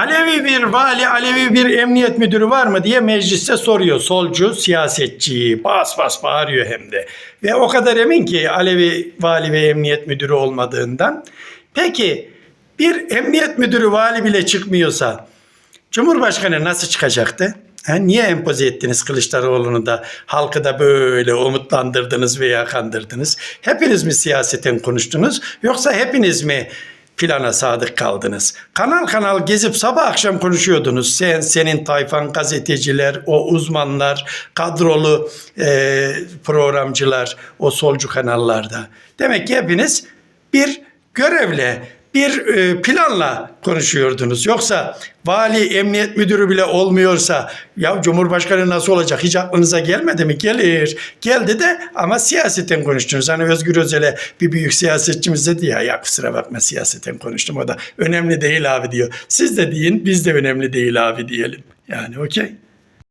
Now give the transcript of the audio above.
Alevi bir vali, Alevi bir emniyet müdürü var mı diye mecliste soruyor. Solcu siyasetçiyi bas bas bağırıyor hem de. Ve o kadar emin ki Alevi vali ve emniyet müdürü olmadığından. Peki bir emniyet müdürü vali bile çıkmıyorsa Cumhurbaşkanı nasıl çıkacaktı? Ha, niye empoze ettiniz Kılıçdaroğlu'nu da halkı da böyle umutlandırdınız veya kandırdınız? Hepiniz mi siyaseten konuştunuz yoksa hepiniz mi plana sadık kaldınız? Kanal kanal gezip sabah akşam konuşuyordunuz. Sen, senin tayfan, gazeteciler, o uzmanlar, kadrolu e, programcılar o solcu kanallarda. Demek ki hepiniz bir görevle, bir e, planla konuşuyordunuz. Yoksa vali, emniyet müdürü bile olmuyorsa ya Cumhurbaşkanı nasıl olacak hiç aklınıza gelmedi mi? Gelir. Geldi de ama siyaseten konuştunuz. Hani Özgür Özel'e bir büyük siyasetçimiz dedi ya ya kusura bakma siyaseten konuştum o da önemli değil abi diyor. Siz de deyin biz de önemli değil abi diyelim. Yani okey.